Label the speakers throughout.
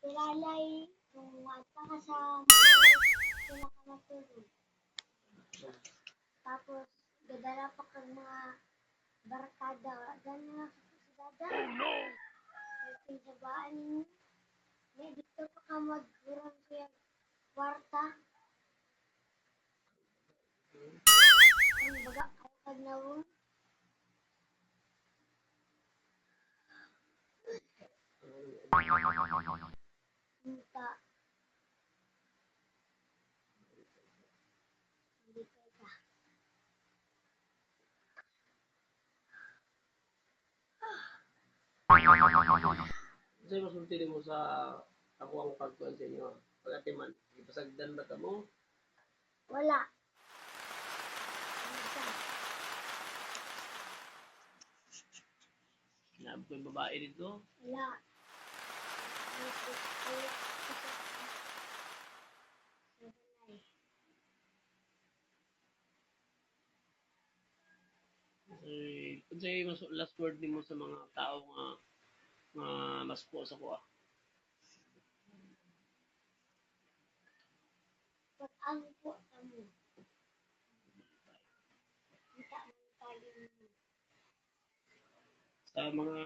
Speaker 1: Pilalay, kung wata ka sa sila ka matulog. Tapos, gadala pa kag mga barkada. Gano'n na sa dada. Oh no! Pinsabaan ninyo. May dito pa ka magurang kuya kwarta. Ang baga kay na mo. Minta. Hindi ka.
Speaker 2: Kasi masulti mo sa ako ang pagkuhan sa inyo. Pagatiman, ipasagdan ba ka mo?
Speaker 1: Wala.
Speaker 2: Sinabi ko yung babae dito.
Speaker 1: Wala.
Speaker 2: Kasi, sa'yo mas last word ni mo sa mga tao nga nga mas po sa kuha.
Speaker 1: Pag ang po mo.
Speaker 2: Sa mga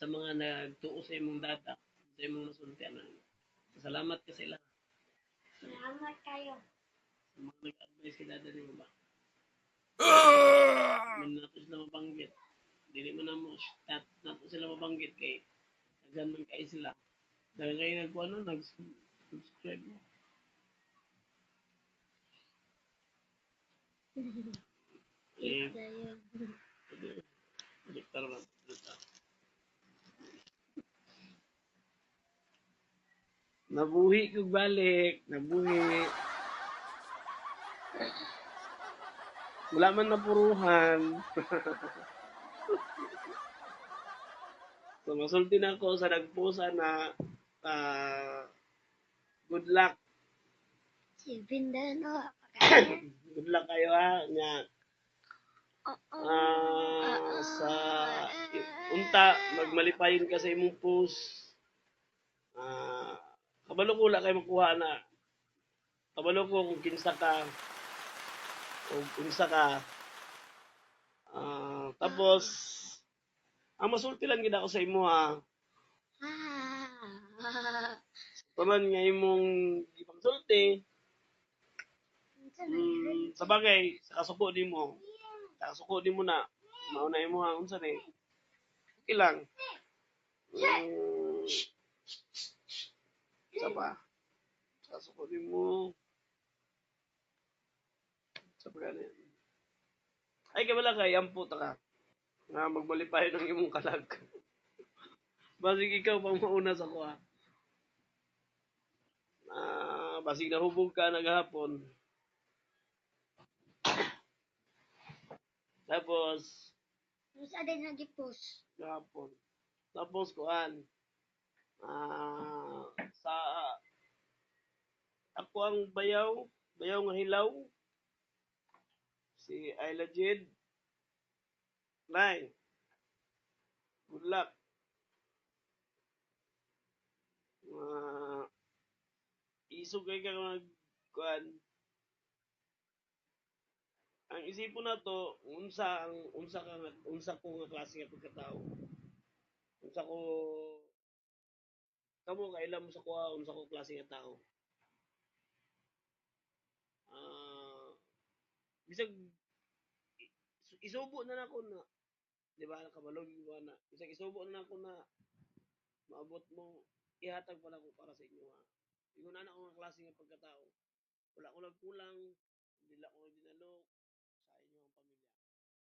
Speaker 2: sa mga nagtuo sa imong data, sa imong nasultian. Salamat ka sila.
Speaker 1: Salamat kayo.
Speaker 2: Sa mga nag-advise kay dada nimo ba? Man nato sila mabanggit. Dili man namo nat nato sila mabanggit kay naghan man kay sila. Dahil kayo nagkuha no, nag-subscribe mo. Eh,
Speaker 1: Dayo.
Speaker 2: balik tara na. Nabuhi ko balik. Nabuhi. Wala man napuruhan. so, masulti na ako sa nagpusa na ah, good luck.
Speaker 1: Si Bindano. Pagkain.
Speaker 2: Good luck kayo ha. Nga,
Speaker 1: Oo.
Speaker 2: ah, sa unta, magmalipayin ka sa imong post. Ah, kabalo ko wala kayo makuha na. Kabalo ko kung kinsa ka. O kinsa ka. Ah, tapos, ang masulti lang gid ako sa imo ha.
Speaker 1: Ah.
Speaker 2: Taman nga imong ipagsulti. Mm, sa bagay, sa kasuko di mo. Sa kasuko di mo na. Mauna mo ha. Unsa ni? Okay lang. Mm, sa pa. Sa kasuko di mo. Sa pagano yan. Ay, kabala kay, ampo ta ka. Nga magbalipay ng imong kalag. Basig ikaw pang mauna sa kuha. Ah, basig nahubog ka naghapon. Tapos,
Speaker 1: Mas ada nag-post.
Speaker 2: Gapon. Tapos kuan. Ah, sa ako ang bayaw, bayaw nga hilaw. Si Ayla Jed. Nay. Good luck. Isog kay ka mag kuan. Ang isipon na to, unsa ang unsa ka unsa ko nga klase nga pagkatao. Unsa ko kamo kailan mo sa kuha unsa ko klase nga tao. Ah, bisag i- isubo na nako na di ba nakabalog ko na bisag isubo na nako na maabot mo ihatag pala ko para sa inyo ha. Ingon na ako nga klase nga pagkatao. Wala ko nagkulang, dili ko dinalok,